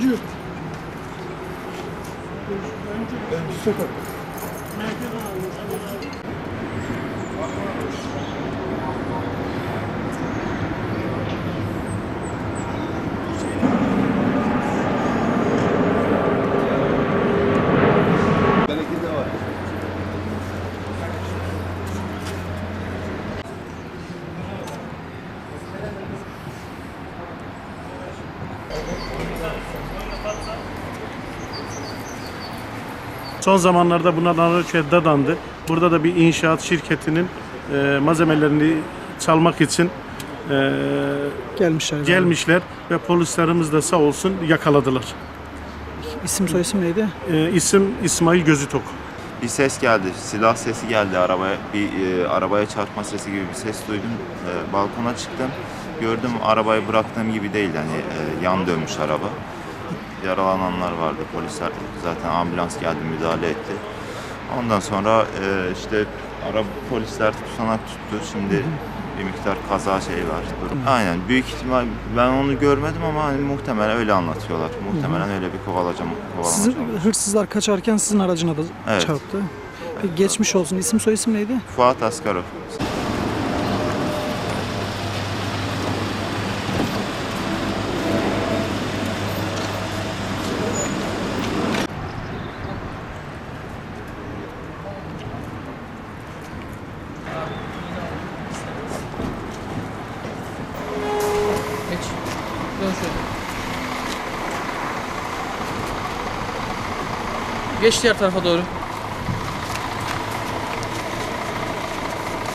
Öncü. Öncü sokak. Son zamanlarda buna narkotik dadandı. Burada da bir inşaat şirketinin e, malzemelerini çalmak için e, Gelmişler. gelmişler ve polislerimiz de sağ olsun yakaladılar. İsim soyisim neydi? E, isim İsmail Gözütok. Bir ses geldi, silah sesi geldi arabaya. Bir e, arabaya çarpma sesi gibi bir ses duydum. E, balkona çıktım. Gördüm arabayı bıraktığım gibi değil yani e, yan dönmüş araba. Yaralananlar vardı. Polisler zaten ambulans geldi müdahale etti. Ondan sonra e, işte araba polisler tutanak tuttu. Şimdi bir miktar kaza şey var. Durum. Aynen büyük ihtimal ben onu görmedim ama hani muhtemelen öyle anlatıyorlar. Muhtemelen öyle bir kovalacağım. Sizin kovalamaca hırsızlar kaçarken sizin aracına da Evet. çarptı. Peki geçmiş olsun. İsim soyisim neydi? Fuat Askarov. Geç. Geç diğer tarafa doğru.